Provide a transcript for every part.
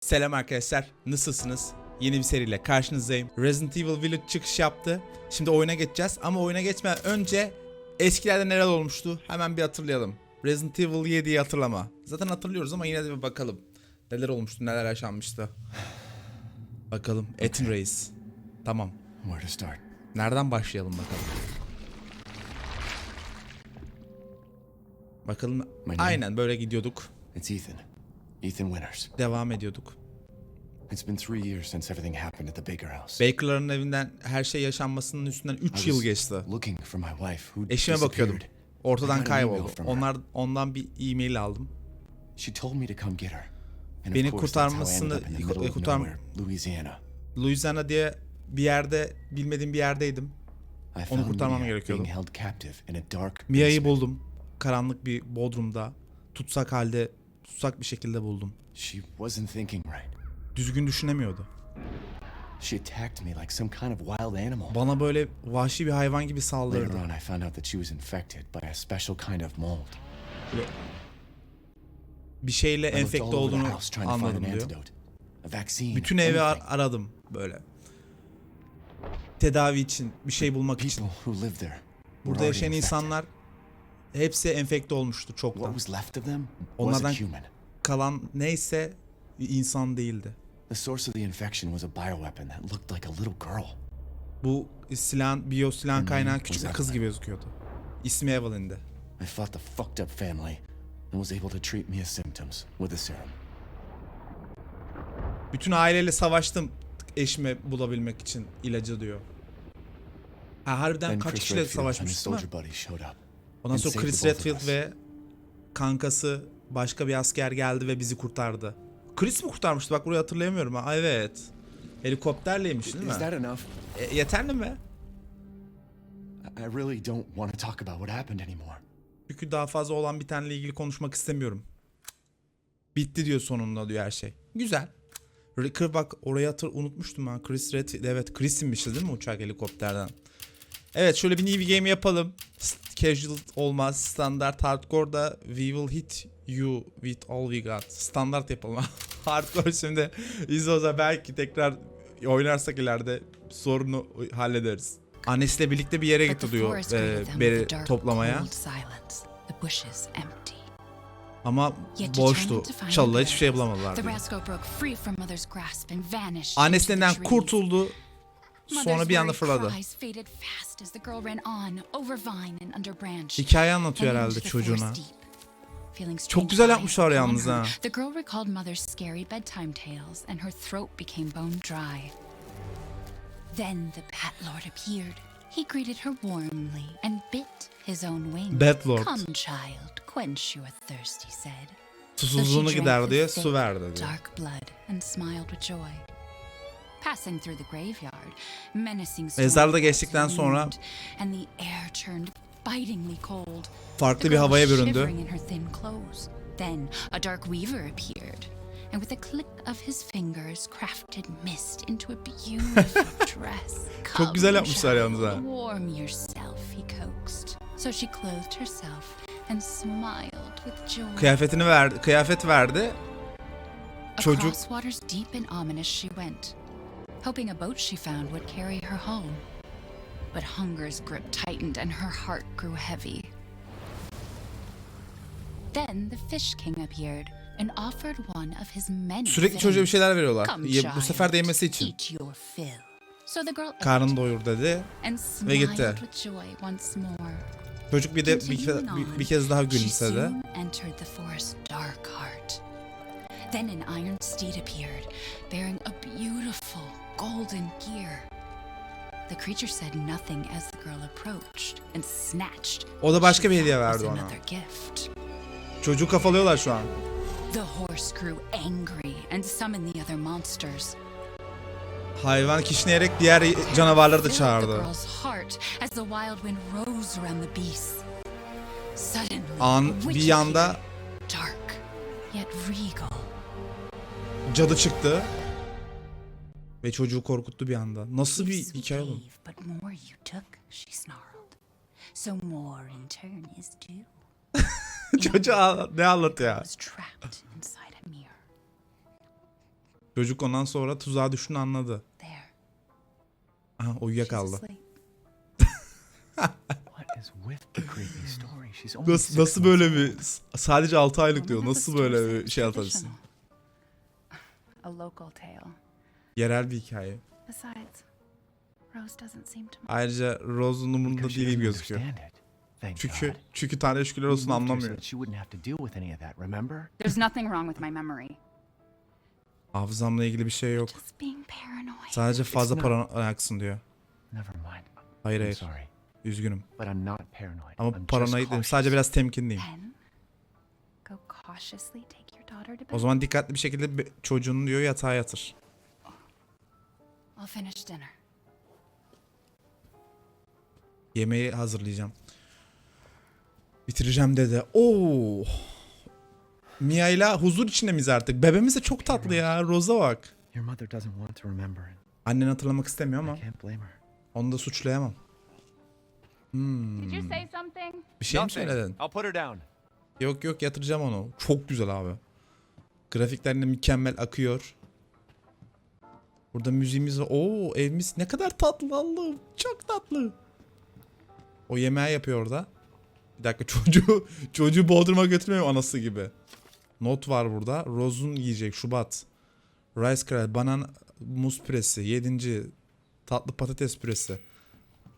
Selam arkadaşlar, nasılsınız? Yeni bir seriyle karşınızdayım. Resident Evil Village çıkış yaptı. Şimdi oyuna geçeceğiz ama oyuna geçmeden önce eskilerde neler olmuştu hemen bir hatırlayalım. Resident Evil 7'yi hatırlama. Zaten hatırlıyoruz ama yine de bir bakalım. Neler olmuştu, neler yaşanmıştı. Bakalım. Ethan Reis. Tamam. Where to start? Nereden başlayalım bakalım. Bakalım. Aynen böyle gidiyorduk. It's Ethan. Ethan Winters. Devam ediyorduk. It's been three years since everything happened at the Baker house. Baker'ların evinden her şey yaşanmasının üstünden 3 I yıl geçti. Looking for my wife who Eşime bakıyordum. Ortadan kayboldu. Onlar ondan bir e-mail aldım. She told me to come get her. And Beni kurtarmasını- kurtar- Louisiana. Louisiana diye bir yerde bilmediğim bir yerdeydim. Onu kurtarmam gerekiyordu. Mia'yı buldum. Karanlık bir bodrumda. Tutsak halde, tutsak bir şekilde buldum. She wasn't thinking right. Düzgün düşünemiyordu. She attacked me like some kind of wild animal. Bana böyle vahşi bir hayvan gibi Later saldırdı. on, I found out that she was infected by a special kind of mold. Bir şeyle enfekte olduğunu anladım diyor. Bütün evi ar- aradım böyle. Tedavi için, bir şey bulmak için. Burada yaşayan insanlar hepsi enfekte olmuştu çoktan. Onlardan-. Kalan neyse insan değildi. The source of the infection was a bioweapon that looked like a little girl. Bu silahın, biyo silahın Her kaynağı küçük bir kız gibi gözüküyordu. İsmi Evelyn'di. I fought the fucked up family and was able to treat Mia's symptoms with a serum. Bütün aileyle savaştım eşimi bulabilmek için ilacı diyor. Ha, harbiden kaç kişiyle savaşmıştı mı? Ondan sonra Chris Redfield ve kankası başka bir asker geldi ve bizi kurtardı. Chris mi kurtarmıştı? Bak burayı hatırlayamıyorum ha. Evet. Helikopterleymiş değil mi? Is that enough? E, yeterli mi? I really don't want to talk about what happened anymore. Çünkü daha fazla olan bitenle ilgili konuşmak istemiyorum. Bitti diyor sonunda diyor her şey. Güzel. Ricker bak orayı hatır unutmuştum ben. Chris Redfield. Evet Chris inmişti değil mi uçak helikopterden? Evet şöyle bir new game yapalım. Casual olmaz. Standart hardcore'da we will hit you with all we got. Standart yapalım. Hardcore şimdi izle belki tekrar oynarsak ileride sorunu hallederiz. Annesiyle birlikte bir yere forest e, beri toplamaya. Ama boştu. the hiçbir şey bulamadılar. Annesinden kurtuldu. Sonra bir anda fırladı. Hikaye anlatıyor herhalde çocuğuna. Çok güzel yapmışlar yalnız ha. The girl recalled mother's scary bedtime tales and her throat became bone dry. Then the Bat Lord appeared. He greeted her warmly and bit his own wing. Bat Lord. Come, child, quench your thirst, he said. Susuzluğunu gider diye su verdi diyor. Dark blood and smiled with joy. Mezarda geçtikten sonra. Farklı bir havaya büründü. Then a dark weaver appeared, and with a click of his fingers, crafted mist into a beautiful dress. Çok güzel yapmışlar yalnız ha. Warm yourself, he coaxed. So she clothed herself and smiled with joy. Kıyafetini verdi, kıyafet verdi. Çocuk Across waters deep and ominous she went, hoping a boat she found would carry her home. But hunger's grip tightened and her heart grew heavy. Then the Fish King appeared and offered one of his many sürekli çocuğa bir şeyler veriyorlar. Come, Ye- Bu sefer de yemesi için. eat your fill. So the girl ate Karnını doyur dedi. and ve gitti. with joy once more. Çocuk bir de bir, bir, bir kez daha she gülümsedi. soon entered the forest's dark heart. Then an iron steed appeared, bearing a beautiful golden gear. The creature said nothing as the girl approached and snatched. O da başka bir hediye verdi ona. Çocuğu kafalıyorlar şu an. The horse grew angry and summoned the other monsters. Hayvan kişneyerek diğer canavarları da çağırdı. girl's heart as the wild wind rose around the beast. Suddenly, An bir yanda appeared, dark yet regal. cadı çıktı. Ve çocuğu korkuttu bir anda. Nasıl bir hikaye oğlum? gave, But more you took, she snarled. So more in turn is due. Çocuğa ne anlatıyor ya? Çocuk ondan sonra tuzağa düştüğünü anladı. Aha uyuyakaldı. Nasıl, nasıl böyle bir sadece 6 aylık diyor. Nasıl böyle bir şey traditional. A local tale. Yerel bir hikaye. Besides, Rose doesn't seem to mind. Ayrıca Rose'un umurunda değil gibi gözüküyor. Çünkü çünkü Tanrı şükürler olsun anlamıyor. There's nothing wrong with my memory. Hafızamla ilgili bir şey yok. Just being paranoid. Sadece fazla paranoyaksın diyor. Never mind. Hayır hayır. sorry, Üzgünüm. but I'm not paranoid. Ama paranoid değilim. Sadece biraz temkinliyim. Then, go cautiously take your daughter to bed. O zaman dikkatli bir şekilde çocuğunu diyor yatağa yatır. I'll finish dinner. Yemeği hazırlayacağım. Bitireceğim dedi. Oo. Mia ile huzur içinde miyiz artık? Bebeğimiz de çok tatlı ya. Rose'a bak. Your mother doesn't want to remember, and Annen hatırlamak istemiyor ama I can't blame her. onu da suçlayamam. Hmm. Did you say something? Bir şey mi Nothing. söyledin? I'll put her down. Yok yok yatıracağım onu. Çok güzel abi. Grafikler de mükemmel akıyor. Burada müziğimiz var. Oo evimiz ne kadar tatlı Allah'ım. Çok tatlı. O yemeği yapıyor orada. Bir dakika çocuğu çocuğu Bodrum'a götürmüyor anası gibi. Not var burada. Rose'un yiyecek Şubat. Rice Cracker, banan muz püresi. Yedinci tatlı patates püresi.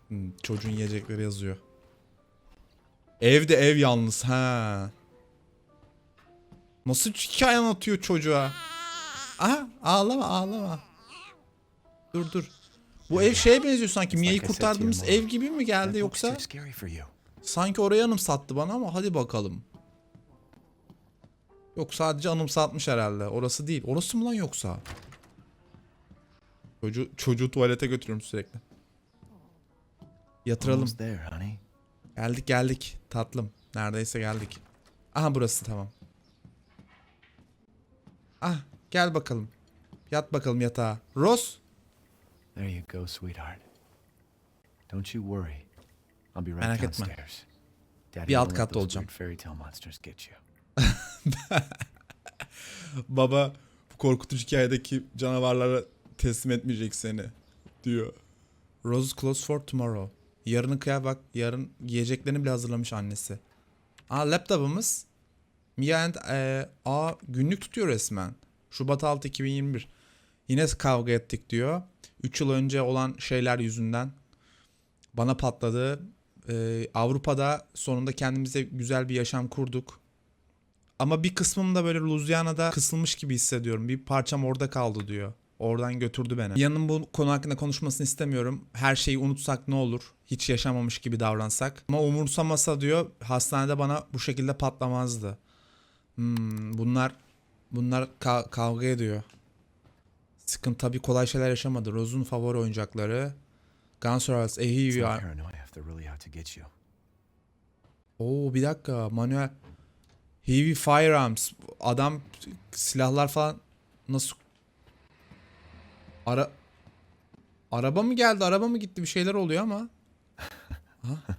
Hmm, çocuğun yiyecekleri yazıyor. Evde ev yalnız ha. Nasıl hikaye anlatıyor çocuğa? Aha ağlama ağlama. Dur dur. Bu ev şeye benziyor sanki. Mia'yı kurtardığımız ev gibi mi geldi yoksa? Sanki oraya anımsattı bana ama hadi bakalım. Yok sadece anımsatmış herhalde. Orası değil. Orası mı lan yoksa? Çocuğu, çocuğu tuvalete götürüyorum sürekli. Yatıralım. Geldik geldik. Tatlım. Neredeyse geldik. Aha burası tamam. Ah gel bakalım. Yat bakalım yatağa. Rose. There you go, sweetheart. Don't you worry. I'll be right Merak etme. downstairs. Daddy Bir alt katta olacağım. fairy tale monsters get you. Baba bu korkutucu hikayedeki canavarlara teslim etmeyecek seni diyor. Rose close for tomorrow. Yarını kıya bak. Yarın yiyeceklerini bile hazırlamış annesi. Aa laptopumuz. Mia and e, aa günlük tutuyor resmen. Şubat 6 2021. Yine kavga ettik diyor. 3 yıl önce olan şeyler yüzünden bana patladı. Ee, Avrupa'da sonunda kendimize güzel bir yaşam kurduk. Ama bir kısmım da böyle Louisiana'da kısılmış gibi hissediyorum. Bir parçam orada kaldı diyor. Oradan götürdü beni. Yanın bu konu hakkında konuşmasını istemiyorum. Her şeyi unutsak ne olur? Hiç yaşamamış gibi davransak. Ama umursamasa diyor hastanede bana bu şekilde patlamazdı. Hmm, bunlar bunlar ka- kavga ediyor. Sıkıntı tabii kolay şeyler yaşamadı. Rose'un favori oyuncakları. Guns N' Roses, get you. Oo bir dakika. Manuel heavy firearms. Adam silahlar falan nasıl ara araba mı geldi? Araba mı gitti? Bir şeyler oluyor ama. Ha?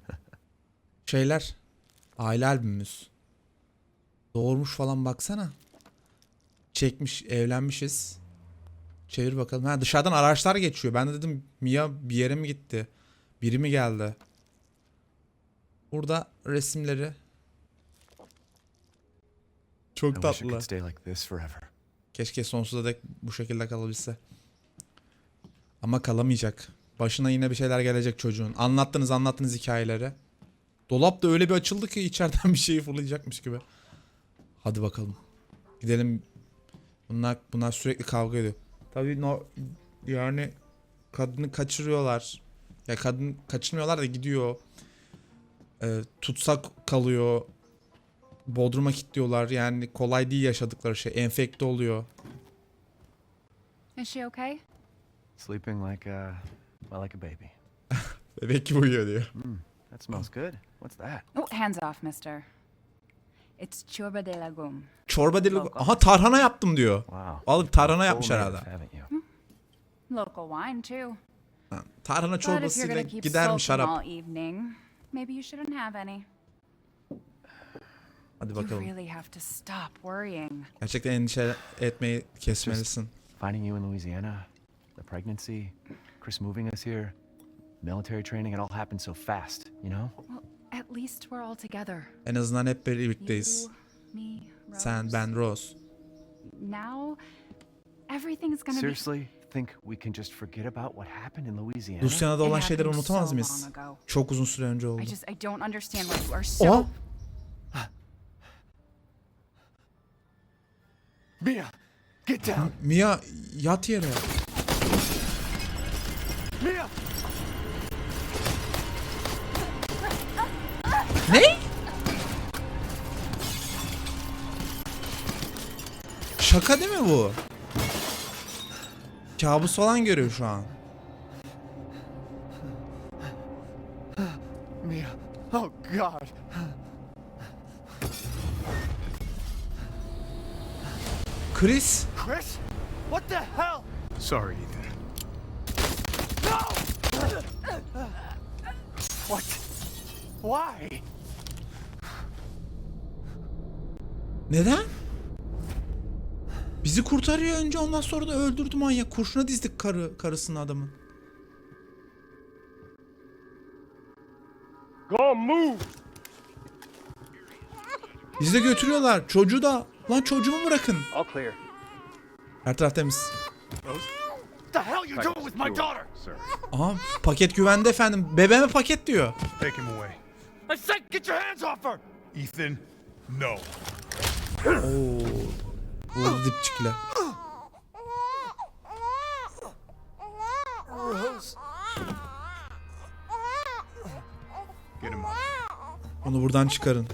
şeyler. Aile albümümüz. Doğurmuş falan baksana. Çekmiş evlenmişiz çevir bakalım ha dışarıdan araçlar geçiyor ben de dedim Mia bir yere mi gitti biri mi geldi Burada resimleri. Çok forever. Keşke sonsuza dek bu şekilde kalabilse. Ama kalamayacak. Başına yine bir şeyler gelecek çocuğun. Anlattınız anlattınız hikayeleri. Dolap da öyle bir açıldı ki içeriden bir şey fırlayacakmış gibi. Hadi bakalım. Gidelim. Bunlar bunlar sürekli kavga ediyor. Tabii no, yani kadını kaçırıyorlar. Ya kadın kaçırmıyorlar da gidiyor. Ee, tutsak kalıyor. Bodrum'a kilitliyorlar. Yani kolay değil yaşadıkları şey. Enfekte oluyor. Is she okay? Sleeping like a, well, like a baby. Bebek gibi uyuyor diyor. Hmm, that smells good. What's that? Oh, hands off, mister. It's churba de legume. Çorba dili... Local. Aha tarhana yaptım diyor. Wow. Alıp tarhana yapmış herhalde. You? Local wine, too. Ha, Tarhana But if you're çorbasıyla gonna keep gider mi sulking şarap? all evening, maybe you shouldn't have any. Hadi You bakalım. really have to stop worrying. Gerçekten endişe etmeyi kesmelisin. Finding you in Louisiana, the pregnancy, Chris moving us here, military training, it all happened so fast, you know? Well, at least we're all together. En azından hep birlikteyiz. You, me, Rose. Sen, ben, Rose. Now, everything's gonna Seriously, think we can just forget about what happened in Louisiana? Be. It olan şeyleri unutamaz so mıyız? long ago. Çok uzun süre önce oldu. I just I don't understand why you are so. Oha! Mia, get down! Mia yat yere. Ne? Şaka değil mi bu? Kabus falan görüyor şu an. Mia, oh God! Chris Chris? What the hell? Sorry, Ethan. What? Why? Neden? Bizi kurtarıyor önce ondan sonra da öldürdü manyak. Kurşuna dizdik karı, karısını adamın. Go move! Bizi de götürüyorlar. Çocuğu da. Lan çocuğumu bırakın. All clear. Her taraf temiz. What the hell you doing with my daughter? Aha paket güvende efendim. Bebeğime paket diyor. Take him away. I said get your hands off her! Ethan, no. Oo. Vurdu dipçikle. Onu buradan çıkarın.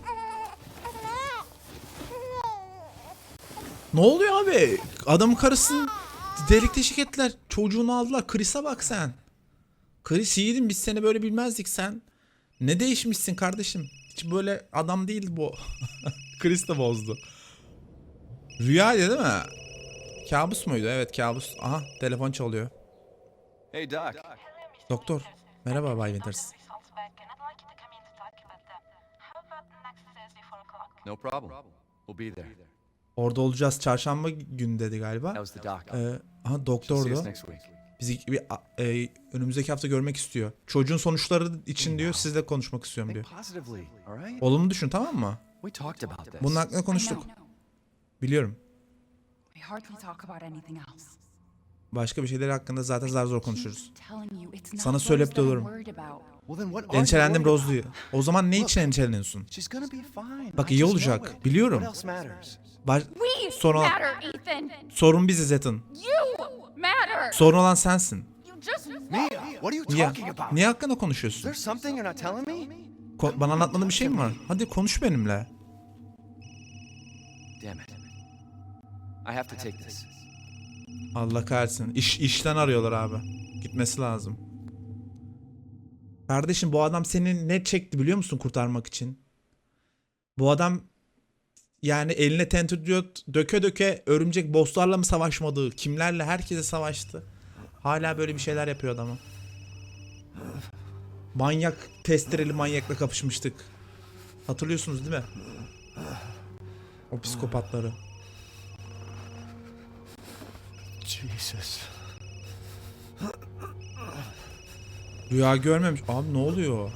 Ne oluyor abi? Adamın karısını delik deşik ettiler. Çocuğunu aldılar. Chris'e bak sen. Chris yiğidim biz seni böyle bilmezdik sen. Ne değişmişsin kardeşim? Hiç böyle adam değildi bu. Chris de bozdu. Rüyaydı değil mi? Kabus muydu? Evet kabus. Aha telefon çalıyor. Hey, Doc. Doktor. Merhaba Bay Winters. results back, and I'd like you to come in to talk about them. How about next Thursday, 4 o'clock? No problem. We'll be there. Orada olacağız. Çarşamba günü dedi galiba. Ee, aha doktordu. Bizi bir, e, önümüzdeki hafta görmek istiyor. Çocuğun sonuçları için diyor sizle konuşmak istiyorum diyor. Olumlu düşün tamam mı? Bunun hakkında konuştuk. Biliyorum. Başka bir şeyler hakkında zaten zar zor konuşuruz. Sana söyleyip are you Endişelendim worried Rose diyor. O zaman ne için endişeleniyorsun? Bak iyi olacak, biliyorum. Baş- matter, Ethan. sorun biziz Ethan. Sorun olan sensin. Mia, Niye? hakkında konuşuyorsun? Ko- bana anlatmadığın bir şey mi var? Hadi konuş benimle. Damn it. I have to take this. Allah kahretsin. İş, işten arıyorlar abi. Gitmesi lazım. Kardeşim bu adam seni ne çekti biliyor musun kurtarmak için? Bu adam yani eline tentürdiyot döke döke örümcek bosslarla mı savaşmadı? Kimlerle? Herkese savaştı. Hala böyle bir şeyler yapıyor adamı. Manyak, testereli manyakla kapışmıştık. Hatırlıyorsunuz değil mi? O psikopatları. Jesus. Rüya görmemiş. Abi ne oluyor?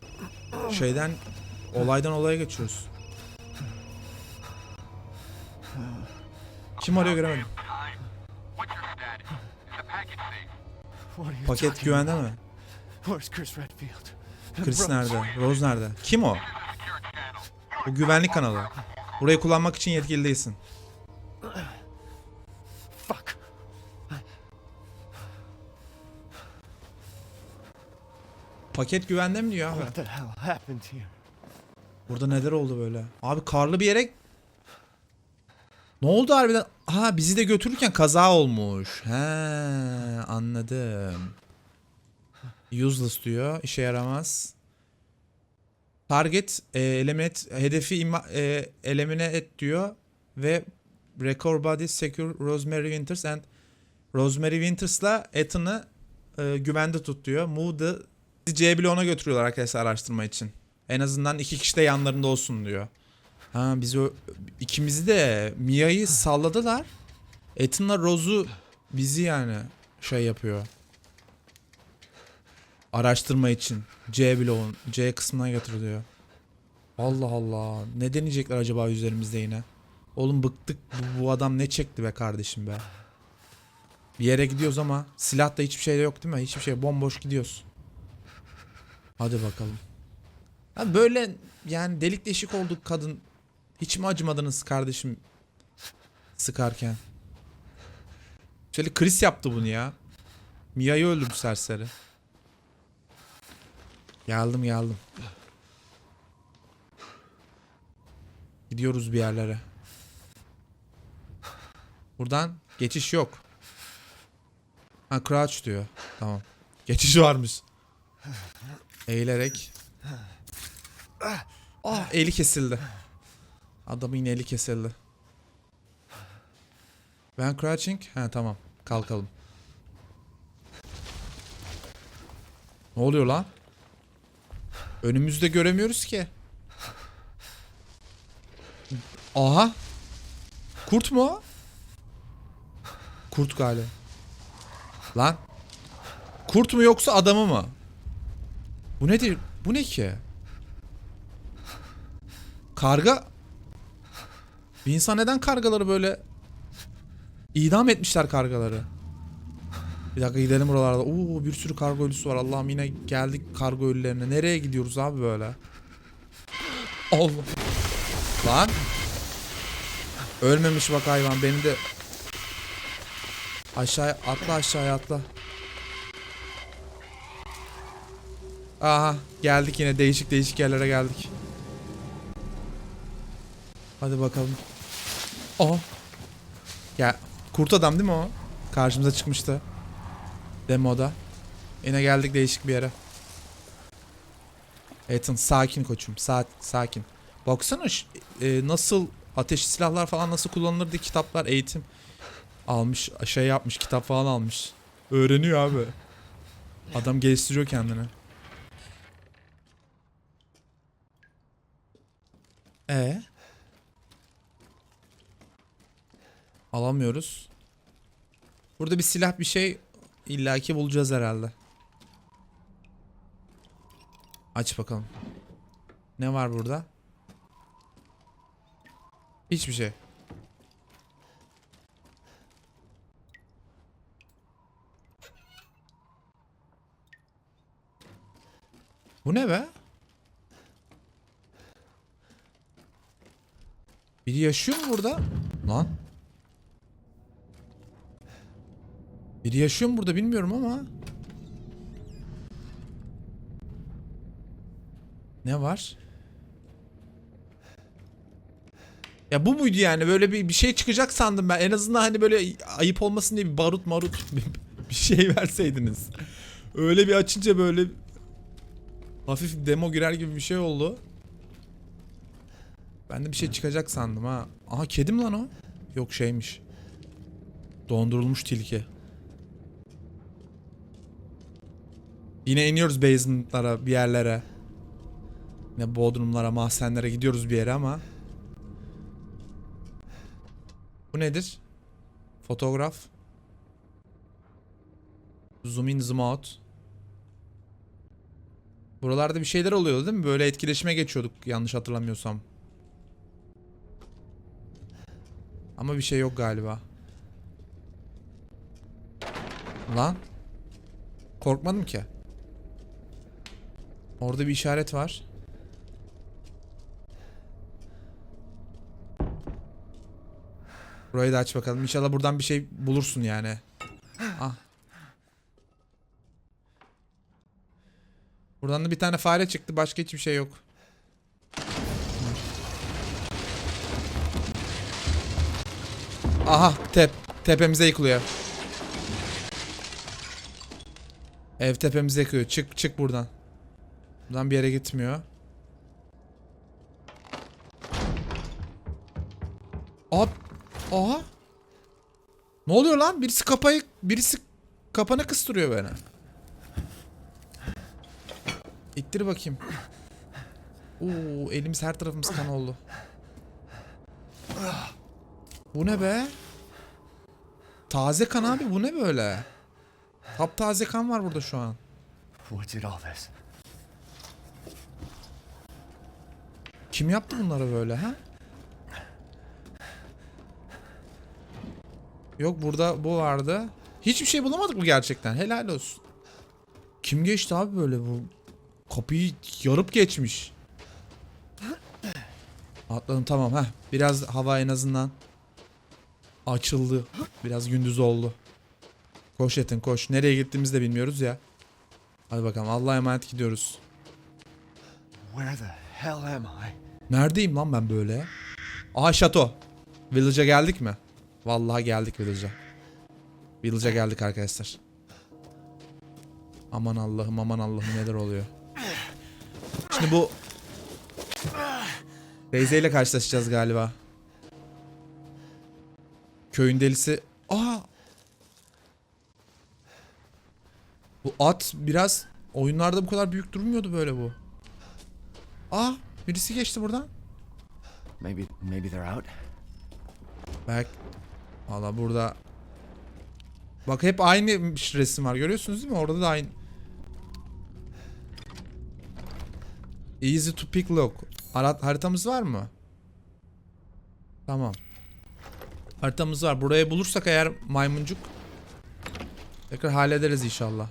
Şeyden olaydan olaya geçiyoruz. Kim arıyor göremedim. Paket güvende mi? Chris nerede? Rose nerede? Kim o? Bu güvenlik kanalı. Burayı kullanmak için yetkili değilsin. Paket güvende mi diyor abi? Burada neler oldu böyle? Abi karlı bir yere... Ne oldu harbiden? Ha bizi de götürürken kaza olmuş. He anladım. Useless diyor. işe yaramaz. Target e, eliminate hedefi ima, e, elimine et diyor ve recover body secure Rosemary Winters and Rosemary Winters'la Ethan'ı e, güvende tut diyor. Move the C bloğuna götürüyorlar arkadaşlar araştırma için. En azından iki kişi de yanlarında olsun diyor. Ha biz o ikimizi de Mia'yı salladılar. Ethan'la Rose'u bizi yani şey yapıyor. Araştırma için. C bloğun C kısmına getiriliyor. Allah Allah. Ne deneyecekler acaba üzerimizde yine? Oğlum bıktık. Bu, bu adam ne çekti be kardeşim be. Bir yere gidiyoruz ama silah da hiçbir şey yok değil mi? Hiçbir şey bomboş gidiyoruz. Hadi bakalım. Ha böyle yani delik deşik olduk kadın. Hiç mi acımadınız kardeşim sıkarken? Şöyle Chris yaptı bunu ya. Mia'yı öldürdü serseri. Geldim geldim. Gidiyoruz bir yerlere. Buradan geçiş yok. Ha crouch diyor. Tamam. Geçiş varmış. Eğilerek. Ah eli kesildi. Adamın yine eli kesildi. Ben crouching. Ha tamam. Kalkalım. Ne oluyor lan? Önümüzde göremiyoruz ki. Aha. Kurt mu? Kurt galiba. Lan. Kurt mu yoksa adamı mı? Bu nedir? Bu ne ki? Karga. Bir insan neden kargaları böyle idam etmişler kargaları? Bir dakika gidelim buralarda. Oo bir sürü kargo ölüsü var. Allah'ım yine geldik kargo ölülerine. Nereye gidiyoruz abi böyle? Allah. Lan. Ölmemiş bak hayvan. Beni de aşağı atla aşağıya atla. Aha geldik yine değişik değişik yerlere geldik. Hadi bakalım. Aha. Ya kurt adam değil mi o? Karşımıza çıkmıştı. Demoda. Yine geldik değişik bir yere. Ethan sakin koçum. Sa sakin. Baksana e, nasıl ateşli silahlar falan nasıl kullanılır diye kitaplar eğitim almış. Şey yapmış kitap falan almış. Öğreniyor abi. Adam geliştiriyor kendini. E Alamıyoruz. Burada bir silah bir şey illaki bulacağız herhalde. Aç bakalım. Ne var burada? Hiçbir şey. Bu ne be? Biri yaşıyor mu burada? Lan. Biri yaşıyor mu burada bilmiyorum ama. Ne var? Ya bu muydu yani? Böyle bir, bir şey çıkacak sandım ben. En azından hani böyle ayıp olmasın diye bir barut marut bir, şey verseydiniz. Öyle bir açınca böyle hafif demo girer gibi bir şey oldu. Ben de bir şey çıkacak sandım ha. Aha kedim lan o. Yok şeymiş. Dondurulmuş tilki. Yine iniyoruz basement'lara bir yerlere. Ne bodrumlara, mahzenlere gidiyoruz bir yere ama. Bu nedir? Fotoğraf. Zoom in, zoom out. Buralarda bir şeyler oluyordu değil mi? Böyle etkileşime geçiyorduk yanlış hatırlamıyorsam. Ama bir şey yok galiba. Lan. Korkmadım ki. Orada bir işaret var. Burayı da aç bakalım. İnşallah buradan bir şey bulursun yani. Ah. Buradan da bir tane fare çıktı. Başka hiçbir şey yok. Aha tep. Tepemize yıkılıyor. Ev tepemize yıkıyor. Çık çık buradan. Buradan bir yere gitmiyor. Ab Aha. Ne oluyor lan? Birisi kapayı birisi kapanı kıstırıyor beni. İttir bakayım. Oo, elimiz her tarafımız kan oldu. Bu ne be? Taze kan abi bu ne böyle? Taptaze kan var burada şu an. What did all this? Kim yaptı bunları böyle ha? Yok burada bu vardı. Hiçbir şey bulamadık mı gerçekten? Helal olsun. Kim geçti abi böyle bu? Kapıyı yarıp geçmiş. Atladım tamam ha. Biraz hava en azından açıldı. Biraz gündüz oldu. Koş Ethan koş. Nereye gittiğimizi de bilmiyoruz ya. Hadi bakalım Allah'a emanet gidiyoruz. Where the hell am I? Neredeyim lan ben böyle? Aha şato. Village'a geldik mi? Vallahi geldik Village'a. Village'a geldik arkadaşlar. Aman Allah'ım aman Allah'ım neler oluyor. Şimdi bu Teyze ile karşılaşacağız galiba. Köyün delisi. Aa! Bu at biraz oyunlarda bu kadar büyük durmuyordu böyle bu. Aa! Birisi geçti buradan. Maybe, maybe they're out. Bak. Valla burada. Bak hep aynı resim var. Görüyorsunuz değil mi? Orada da aynı. Easy to pick lock. Haritamız var mı? Tamam. Haritamız var. Burayı bulursak eğer maymuncuk tekrar hallederiz inşallah.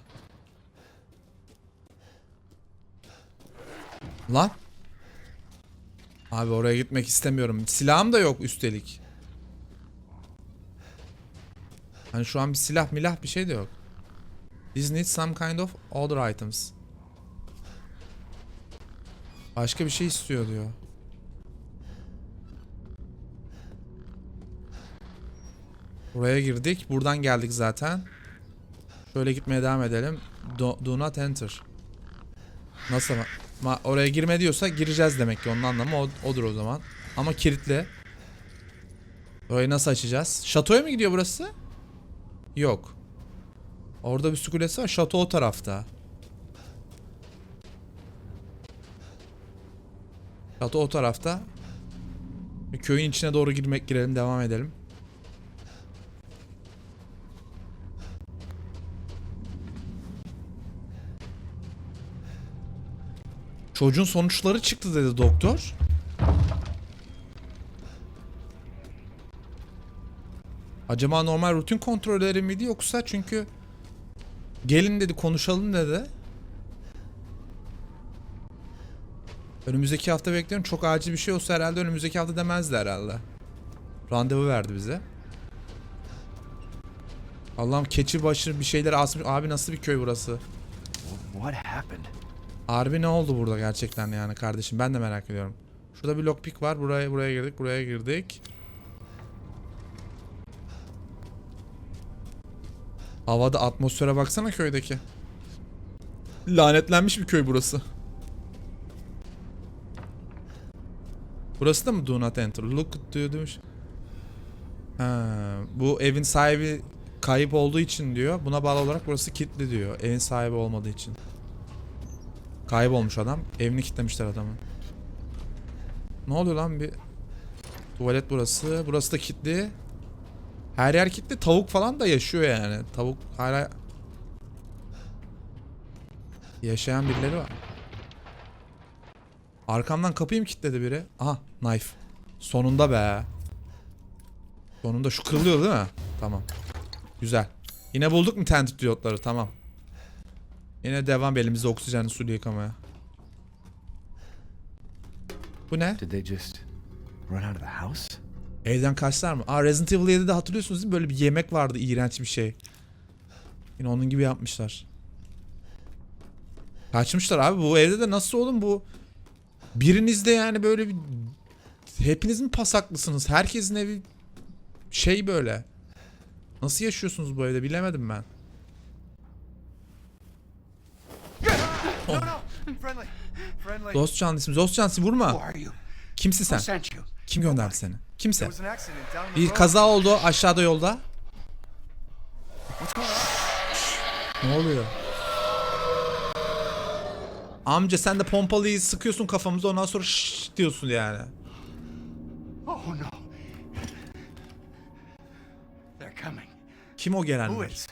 Lan. Abi oraya gitmek istemiyorum. Silahım da yok üstelik. Hani şu an bir silah milah bir şey de yok. This needs some kind of other items. Başka bir şey istiyor diyor. Buraya girdik. Buradan geldik zaten. Şöyle gitmeye devam edelim. Do, do not enter. Nasıl ama? Ma- oraya girme diyorsa gireceğiz demek ki. Onun anlamı o- odur o zaman. Ama kilitli. Orayı nasıl açacağız? Şatoya mı gidiyor burası? Yok. Orada bir su kulesi var. Şato o tarafta. Şato o tarafta. Köyün içine doğru girmek girelim devam edelim. Çocuğun sonuçları çıktı dedi doktor. Acaba normal rutin kontrolleri miydi yoksa çünkü gelin dedi konuşalım dedi. Önümüzdeki hafta bekliyorum. Çok acil bir şey olsa herhalde önümüzdeki hafta demezdi herhalde. Randevu verdi bize. Allah'ım keçi başı bir şeyler asmış. Abi nasıl bir köy burası? What happened? Harbi ne oldu burada gerçekten yani kardeşim ben de merak ediyorum. Şurada bir lockpick var. Buraya buraya girdik. Buraya girdik. Havada atmosfere baksana köydeki. Lanetlenmiş bir köy burası. Burası da mı do not enter? Look diyor demiş. Ha, bu evin sahibi kayıp olduğu için diyor. Buna bağlı olarak burası kilitli diyor. Evin sahibi olmadığı için. Kaybolmuş adam. Evini kilitlemişler adamın. Ne oluyor lan bir tuvalet burası. Burası da kilitli. Her yer kilitli. Tavuk falan da yaşıyor yani. Tavuk hala yaşayan birileri var. Arkamdan kapıyı mı kilitledi biri? Aha knife. Sonunda be. Sonunda şu kırılıyor değil mi? Tamam. Güzel. Yine bulduk mu tentit diyotları? Tamam. Yine devam elimizde oksijenli suyla yıkamaya. Bu ne? Did they just run out of the house? Evden kaçtılar mı? Aa Resident Evil 7'de hatırlıyorsunuz değil mi? Böyle bir yemek vardı iğrenç bir şey. Yine onun gibi yapmışlar. Kaçmışlar abi bu evde de nasıl oğlum bu? Biriniz de yani böyle bir... Hepiniz mi pasaklısınız? Herkesin evi şey böyle. Nasıl yaşıyorsunuz bu evde bilemedim ben. No, no, friendly, friendly. Dost canlısın. Dost canlısı vurma. Kimsin sen? Kim gönderdi seni? Kimse. Bir kaza oldu aşağıda yolda. Ne oluyor? Amca sen de pompalıyı sıkıyorsun kafamıza ondan sonra şşş diyorsun yani. Oh no. They're coming. Kim o gelenler? is?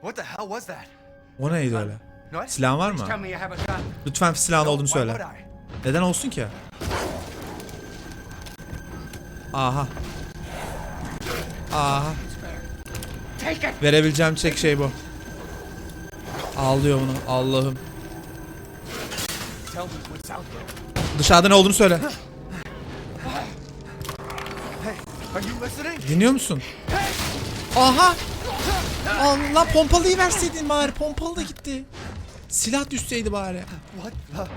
What the hell was that? O neydi öyle? Silahın var mı? Lütfen silahın olduğunu söyle. Neden olsun ki? Aha. Aha. Verebileceğim tek şey bu. Ağlıyor bunu. Allah'ım. Dışarıda ne olduğunu söyle. Dinliyor musun? Aha! Allah pompalıyı verseydin bari. Pompalı da gitti. Silah düşseydi bari. What the?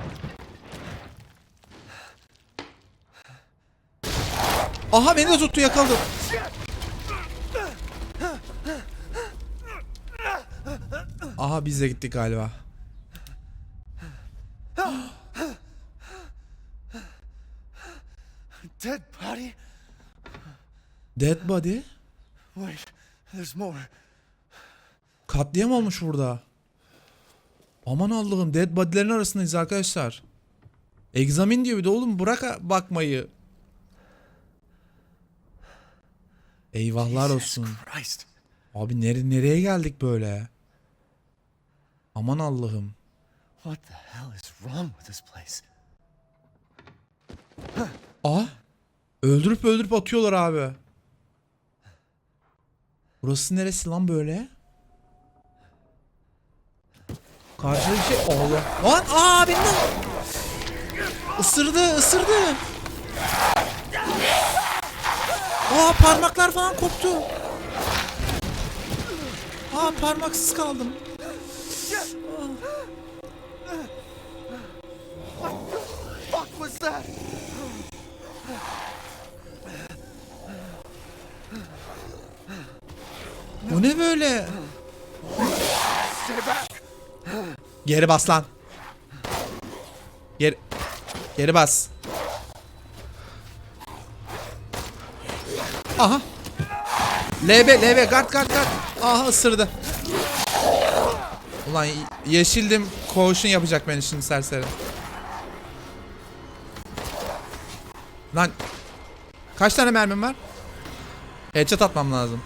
Aha beni de tuttu yakaladı. Aha biz de gittik galiba. Dead body? Dead body. Wait, there's more. Katliam olmuş burada. Aman Allah'ım dead body'lerin arasındayız arkadaşlar. Examine diyor bir de oğlum bırak bakmayı. Eyvahlar olsun. Abi nere nereye geldik böyle? Aman Allah'ım. What the hell is wrong with this place? Aa! Öldürüp öldürüp atıyorlar abi. Burası neresi lan böyle? Karşıda bir şey... Allah. Lan! Aa beni. Isırdı, ısırdı. Aa parmaklar falan koptu. Aa parmaksız kaldım. Fuck was that? Bu ne böyle? Back. Geri bas lan. Geri... Geri bas. Aha. LB, LB, guard, guard, guard. Aha ısırdı. Ulan yeşildim. Koğuşun yapacak beni şimdi serseri. Lan. Kaç tane mermim var? Headshot atmam lazım.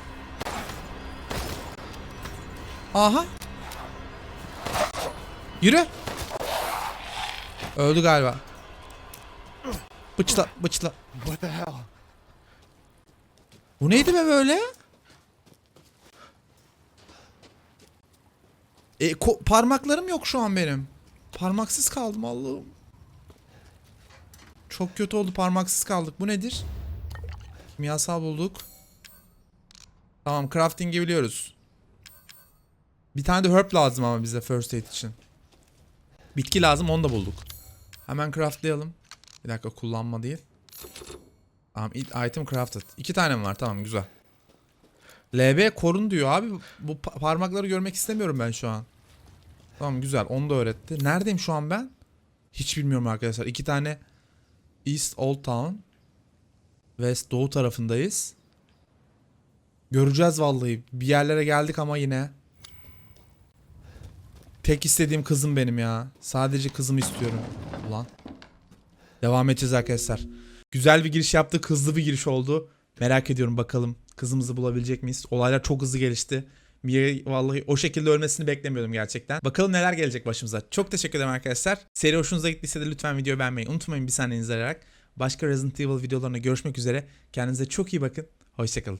Aha. Yürü. Öldü galiba. Bıçla, bıçla. What the hell? Bu neydi be böyle? E, parmaklarım yok şu an benim. Parmaksız kaldım Allah'ım. Çok kötü oldu parmaksız kaldık. Bu nedir? Kimyasal bulduk. Tamam crafting'i biliyoruz. Bir tane de herb lazım ama bize first aid için. Bitki lazım onu da bulduk. Hemen craftlayalım. Bir dakika kullanma değil. Tamam it- item crafted. İki tane mi var? Tamam güzel. LB korun diyor abi. Bu pa- parmakları görmek istemiyorum ben şu an. Tamam güzel. Onu da öğretti. Neredeyim şu an ben? Hiç bilmiyorum arkadaşlar. İki tane East Old Town. West Doğu tarafındayız. Göreceğiz vallahi. Bir yerlere geldik ama yine. Tek istediğim kızım benim ya. Sadece kızımı istiyorum. Ulan. Devam edeceğiz arkadaşlar. Güzel bir giriş yaptık. Hızlı bir giriş oldu. Merak ediyorum bakalım kızımızı bulabilecek miyiz? Olaylar çok hızlı gelişti. Mia vallahi o şekilde ölmesini beklemiyordum gerçekten. Bakalım neler gelecek başımıza. Çok teşekkür ederim arkadaşlar. Seri hoşunuza gittiyse de lütfen videoyu beğenmeyi unutmayın bir saniye izleyerek. Başka Resident Evil videolarına görüşmek üzere. Kendinize çok iyi bakın. Hoşçakalın.